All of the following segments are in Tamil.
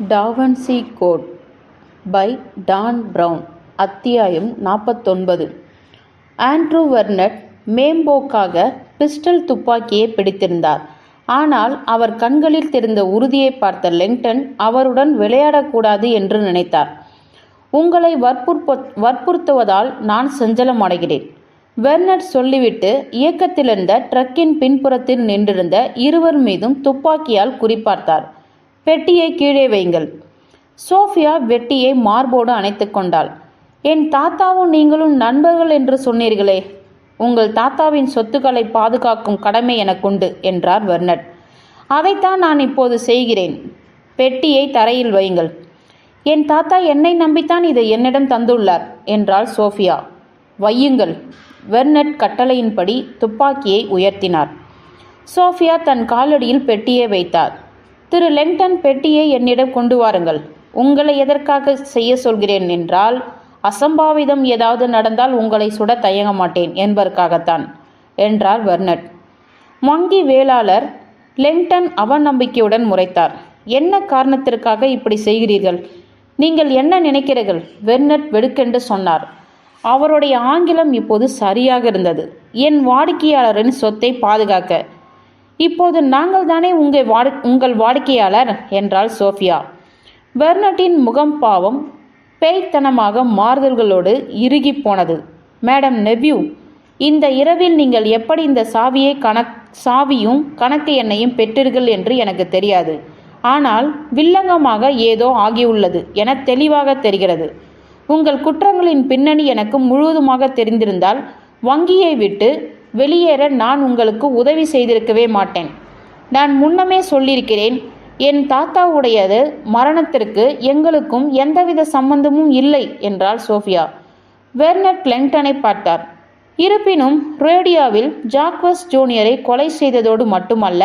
Da Vinci code by Dan Brown அத்தியாயம் நாற்பத்தொன்பது ஆண்ட்ரூ வெர்னட் மேம்போக்காக பிஸ்டல் துப்பாக்கியை பிடித்திருந்தார். ஆனால் அவர் கண்களில் தெரிந்த உறுதியை பார்த்த லெங்டன் அவருடன் விளையாடக்கூடாது என்று நினைத்தார். உங்களை வற்புறுப்ப வற்புறுத்துவதால் நான் செஞ்சலம் அடைகிறேன் வெர்னட் சொல்லிவிட்டு இயக்கத்திலிருந்த ட்ரக்கின் பின்புறத்தில் நின்றிருந்த இருவர் மீதும் துப்பாக்கியால் குறிப்பார்த்தார் பெட்டியை கீழே வையுங்கள் சோஃபியா வெட்டியை மார்போடு அணைத்து கொண்டாள். என் தாத்தாவும் நீங்களும் நண்பர்கள் என்று சொன்னீர்களே. உங்கள் தாத்தாவின் சொத்துக்களை பாதுகாக்கும் கடமை எனக்குண்டு என்றார் வெர்னட் அதைத்தான் நான் இப்போது செய்கிறேன். பெட்டியை தரையில் வையுங்கள் என் தாத்தா என்னை நம்பித்தான் இதை என்னிடம் தந்துள்ளார் என்றாள் சோஃபியா. வையுங்கள். வெர்னட் கட்டளையின்படி துப்பாக்கியை உயர்த்தினார். சோஃபியா தன் காலடியில் பெட்டியை வைத்தார். திரு லெங்டன் பெட்டியை என்னிடம் கொண்டு வாருங்கள். உங்களை எதற்காக செய்ய சொல்கிறேன் என்றால் அசம்பாவிதம் ஏதாவது நடந்தால் உங்களை சுட தயங்க மாட்டேன் என்பதற்காகத்தான் என்றார் வெர்னட். வங்கி வேளாளர் லெங்டன் அவநம்பிக்கையுடன் முறைத்தார். என்ன காரணத்திற்காக இப்படி செய்கிறீர்கள்? நீங்கள் என்ன நினைக்கிறீர்கள்? வெர்னட் வெடுக்கென்று சொன்னார். அவருடைய ஆங்கிலம் இப்போது சரியாக இருந்தது. என் வாடிக்கையாளரின் சொத்தை பாதுகாக்க இப்போது நாங்கள் தானே உங்கள் வாடி உங்கள் வாடிக்கையாளர் என்றாள் சோஃபியா. பெர்னட்டின் முகம் பாவம் பேய்த்தனமாக மாறுதல்களோடு இறுகி போனது. மேடம் நெவ்யூ இந்த இரவில் நீங்கள் எப்படி இந்த சாவியை கணக் சாவியும் கணக்கு எண்ணையும் பெற்றீர்கள் என்று எனக்கு தெரியாது. ஆனால் வில்லங்கமாக ஏதோ ஆகியுள்ளது என தெளிவாக தெரிகிறது. உங்கள் குற்றங்களின் பின்னணி எனக்கு முழுவதுமாக தெரிந்திருந்தால் வங்கியை விட்டு வெளியேற நான் உங்களுக்கு உதவி செய்திருக்கவே மாட்டேன். நான் முன்னமே சொல்லியிருக்கிறேன் என் தாத்தாவுடையது மரணத்திற்கு எங்களுக்கும் எந்தவித சம்பந்தமும் இல்லை என்றாள் சோஃபியா. வெர்னர் லெங்டனை பார்த்தார். இருப்பினும் ரேடியாவில் ஜாக்வஸ் ஜூனியரை கொலை செய்ததோடு மட்டுமல்ல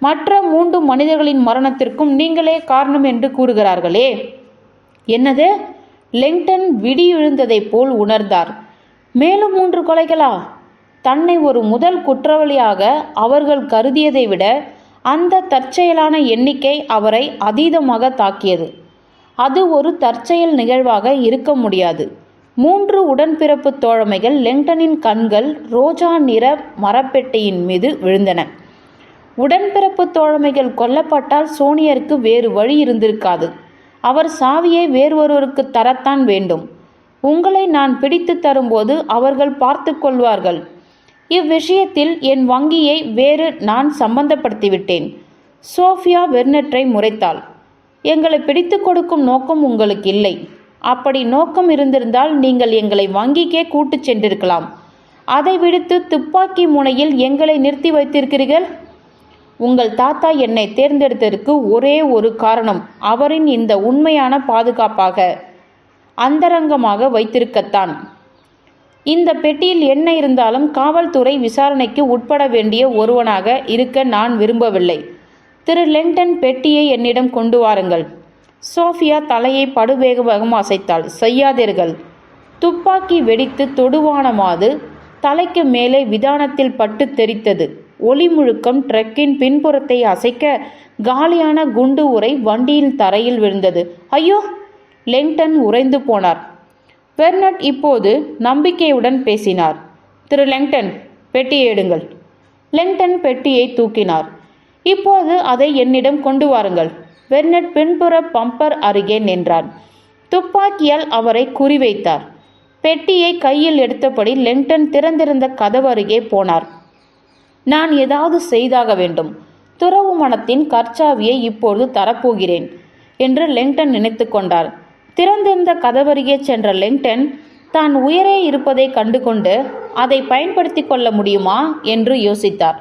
மற்ற மூன்று மனிதர்களின் மரணத்திற்கும் நீங்களே காரணம் என்று கூறுகிறார்களே. என்னது? லெங்டன் விடியுழுந்ததைப் போல் உணர்ந்தார். மேலும் மூன்று கொலைகளா? தன்னை ஒரு முதல் குற்றவாளியாக அவர்கள் கருதியதை விட அந்த தற்செயலான எண்ணிக்கை அவரை அதீதமாக தாக்கியது. அது ஒரு தற்செயல் நிகழ்வாக இருக்க முடியாது. மூன்று உடன்பிறப்பு தோழமைகள் லெங்டனின் கண்கள் ரோஜா நிற மரப்பெட்டையின் மீது விழுந்தன. உடன்பிறப்பு தோழமைகள் கொல்லப்பட்டால் சோனியருக்கு வேறு வழி இருந்திருக்காது. அவர் சாவியை வேறொருவருக்கு தரத்தான் வேண்டும். உங்களை நான் பிடித்து தரும்போது அவர்கள் பார்த்து கொள்வார்கள். இவ்விஷயத்தில் என் வங்கியை வேறு நான் சம்பந்தப்படுத்திவிட்டேன். சோஃபியா வெர்னெட்டை முறைத்தாள். எங்களை பிடித்து கொடுக்கும் நோக்கம் உங்களுக்கு இல்லை. அப்படி நோக்கம் இருந்திருந்தால் நீங்கள் எங்களை வங்கிக்கே கூட்டுச் சென்றிருக்கலாம். அதை விடுத்து துப்பாக்கி முனையில் எங்களை நிறுத்தி வைத்திருக்கிறீர்கள்? உங்கள் தாத்தா என்னை தேர்ந்தெடுத்ததற்கு ஒரே ஒரு காரணம். அவரின் இந்த உண்மையான பாதுகாப்பாக அந்தரங்கமாக வைத்திருக்கத்தான். இந்த பெட்டியில் என்ன இருந்தாலும் காவல்துறை விசாரணைக்கு உட்பட வேண்டிய ஒருவனாக இருக்க நான் விரும்பவில்லை. திரு. லெங்டன் பெட்டியை என்னிடம் கொண்டு வாருங்கள். சோஃபியா தலையை படுவேகமாக அசைத்தாள். செய்யாதீர்கள். துப்பாக்கி வெடித்து தொடுவானமாது தலைக்கு மேலே விதானத்தில் பட்டு தெரித்தது. ஒளி முழுக்கம் ட்ரக்கின் பின்புறத்தை அசைக்க காலியான குண்டு உரை வண்டியின் தரையில் விழுந்தது. ஐயோ! லெங்டன் உறைந்து போனார். பெர்னட் இப்போது நம்பிக்கையுடன் பேசினார். திரு லெங்டன் பெட்டியை எடுங்கள். லெங்டன் பெட்டியை தூக்கினார். இப்போது அதை என்னிடம் கொண்டு வாருங்கள். பெர்னட் பின்புற பம்பர் அருகே நின்றான். துப்பாக்கியால் அவரை குறிவைத்தார். பெட்டியை கையில் எடுத்தபடி லெங்டன் திறந்திருந்த கதவு அருகே போனார். நான் ஏதாவது செய்தாக வேண்டும். துறவு மனத்தின் கற்சாவியை இப்பொழுது தரப்போகிறேன் என்று லெங்டன் நினைத்து கொண்டார். திறந்திருந்த கதவருகே சென்ற லிங்டன் தான் உயரே இருப்பதை கண்டுகொண்டு அதை பயன்படுத்தி கொள்ள முடியுமா? என்று யோசித்தார்.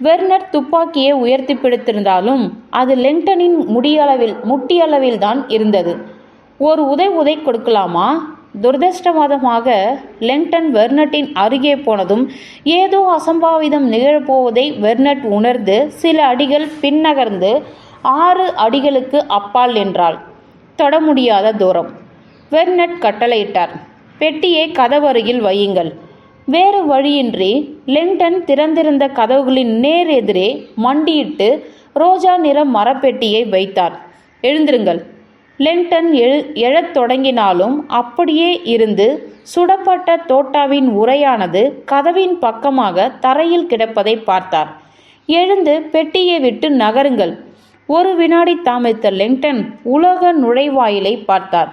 வெர்னர் துப்பாக்கியை உயர்த்தி பிடித்திருந்தாலும் அது லெங்டனின் முடியளவில் முட்டியளவில் தான் இருந்தது. ஒரு உதை உதை கொடுக்கலாமா? துரதிருஷ்டவாதமாக லெங்டன் வெர்னட்டின் அருகே போனதும் ஏதோ அசம்பாவிதம் நிகழப்போவதை வெர்னட் உணர்ந்து சில அடிகள் பின்னகர்ந்து ஆறு அடிகளுக்கு அப்பால் நின்றாள் தொட முடியாத தூரம். வெர்னட் கட்டளையிட்டார். பெட்டியை கதவருகில் வையுங்கள். வேறு வழியின்றி லிங்டன் திறந்திருந்த கதவுகளின் நேர் எதிரே மண்டியிட்டு ரோஜா நிற மரப்பெட்டியை வைத்தார். எழுந்திருங்கள். லிங்டன் எழு எழத் தொடங்கினாலும் அப்படியே இருந்து சுடப்பட்ட தோட்டாவின் உரையானது கதவின் பக்கமாக தரையில் கிடப்பதை பார்த்தார். எழுந்து பெட்டியை விட்டு நகருங்கள். ஒரு வினாடி தாமதித்த லெங்டன் உலக நுழைவாயிலை பார்த்தார்.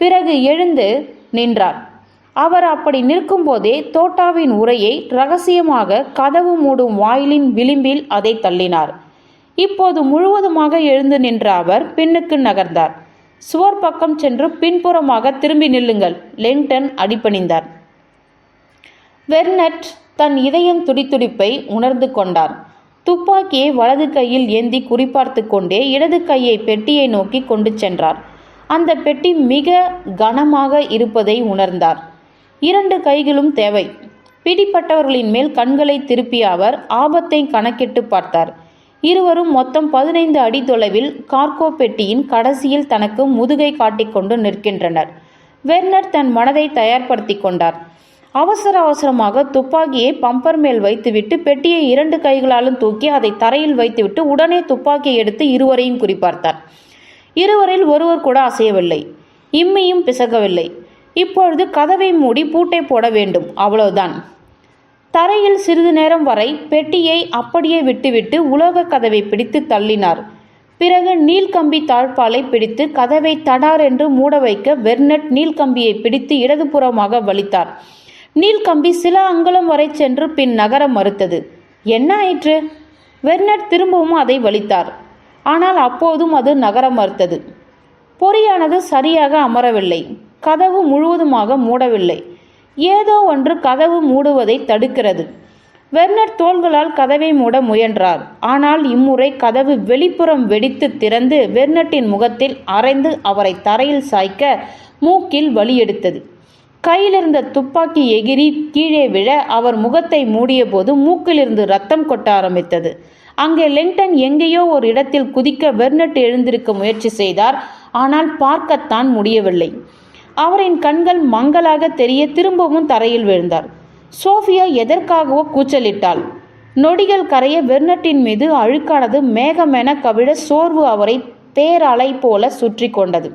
பிறகு எழுந்து நின்றார். அவர் அப்படி நிற்கும்போதே தோட்டாவின் உரையை ரகசியமாக கதவு மூடும் வாயிலின் விளிம்பில் அதை தள்ளினார். இப்போது முழுவதுமாக எழுந்து நின்ற அவர் பின்னுக்கு நகர்ந்தார். சுவர் பக்கம் சென்று பின்புறமாக திரும்பி நில்லுங்கள். லெங்டன் அடிபணிந்தார். வெர்னட் தன் இதயம் துடித்துடிப்பை உணர்ந்து கொண்டார். துப்பாக்கியை வலது கையில் ஏந்தி குறிப்பார்த்து கொண்டே இடது கையை பெட்டியை நோக்கி கொண்டு சென்றார். அந்த பெட்டி மிக கனமாக இருப்பதை உணர்ந்தார். இரண்டு கைகளும் தேவை. பிடிப்பட்டவர்களின் மேல் கண்களை திருப்பிய அவர் ஆபத்தை கணக்கிட்டு பார்த்தார். இருவரும் மொத்தம் பதினைந்து அடி தொலைவில் கார்கோ பெட்டியின் கடைசியில் தனக்கு முதுகை காட்டிக்கொண்டு நிற்கின்றனர். வெர்னர் தன் மனதை தயார்படுத்தி கொண்டார். அவசர அவசரமாக துப்பாக்கியை பம்பர் மேல் வைத்துவிட்டு பெட்டியை இரண்டு கைகளாலும் தூக்கி அதை தரையில் வைத்துவிட்டு உடனே துப்பாக்கியை எடுத்து இருவரையும் குறிப்பார்த்தார். இருவரில் ஒருவர் கூட அசையவில்லை. இம்மியும் பிசகவில்லை. இப்பொழுது கதவை மூடி பூட்டை போட வேண்டும். அவ்வளவுதான். தரையில் சிறிது நேரம் வரை பெட்டியை அப்படியே விட்டுவிட்டு உலோக கதவை பிடித்து தள்ளினார். பிறகு நீல்கம்பி தாழ்பாலை பிடித்து கதவை தடார் என்று மூட வைக்க வெர்னட் நீல்கம்பியை பிடித்து இடதுபுறமாக வலித்தார். நீல்கம்பி சில அங்குலம் வரை சென்று பின் நகர மறுத்தது. என்ன ஆயிற்று? வெர்னட் திரும்பவும் அதை வலித்தார். ஆனால் அப்போதும் அது நகர மறுத்தது. பொறியானது சரியாக அமரவில்லை. கதவு முழுவதுமாக மூடவில்லை. ஏதோ ஒன்று கதவு மூடுவதை தடுக்கிறது. வெர்னர் தோள்களால் கதவை மூட முயன்றார். ஆனால் இம்முறை கதவு வெளிப்புறம் வெடித்து திறந்து வெர்னட்டின் முகத்தில் அரைந்து அவரை தரையில் சாய்க்க மூக்கில் வலி எடுத்தது. கையிலிருந்த துப்பாக்கி எகிரி கீழே விழ அவர் முகத்தை மூடியபோது மூக்கிலிருந்து ரத்தம் கொட்ட ஆரம்பித்தது. அங்கே லெங்டன் எங்கேயோ ஒரு இடத்தில் குதிக்க வெர்னட் எழுந்திருக்க முயற்சி செய்தார். ஆனால் பார்க்கத்தான் முடியவில்லை. அவரின் கண்கள் மங்கலாக தெரிய திரும்பவும் தரையில் விழுந்தார். சோஃபியா எதற்காகவோ கூச்சலிட்டாள். நொடிகள் கரைய வெர்னட்டின் மீது அழுக்கானது மேகமென கவிழ சோர்வு அவரை பேரலை போல சுற்றி கொண்டது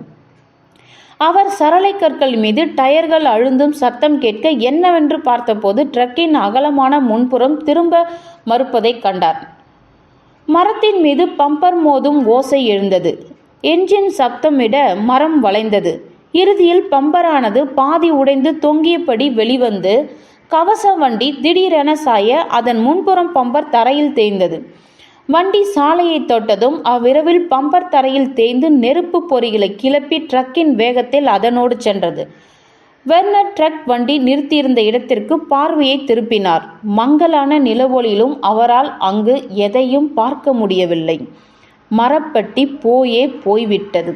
அவர் சரளை கற்கள் மீது டயர்கள் அழுந்தும் சத்தம் கேட்க என்னவென்று பார்த்தபோது ட்ரக்கின் அகலமான முன்புறம் திரும்ப மறுப்பதைக் கண்டார். மரத்தின் மீது பம்பர் மோதும் ஓசை எழுந்தது. என்ஜின் சப்தமிட மரம் வளைந்தது. இறுதியில் பம்பரானது பாதி உடைந்து தொங்கியபடி வெளிவந்து கவச வண்டி திடீரென சாய அதன் முன்புறம் பம்பர் தரையில் தேய்ந்தது. வண்டி சாலையை தொட்டதும் அவ்விரவில் பம்பர் தரையில் தேய்ந்து நெருப்பு பொறிகளை கிளப்பி ட்ரக்கின் வேகத்தில் அதனோடு சென்றது. வெர்னர் ட்ரக் வண்டி நிறுத்தியிருந்த இடத்திற்கு பார்வையை திருப்பினார். மங்கலான நிலவொளியிலும் அவரால் அங்கு எதையும் பார்க்க முடியவில்லை. மரப்பட்டி போயே போய்விட்டது.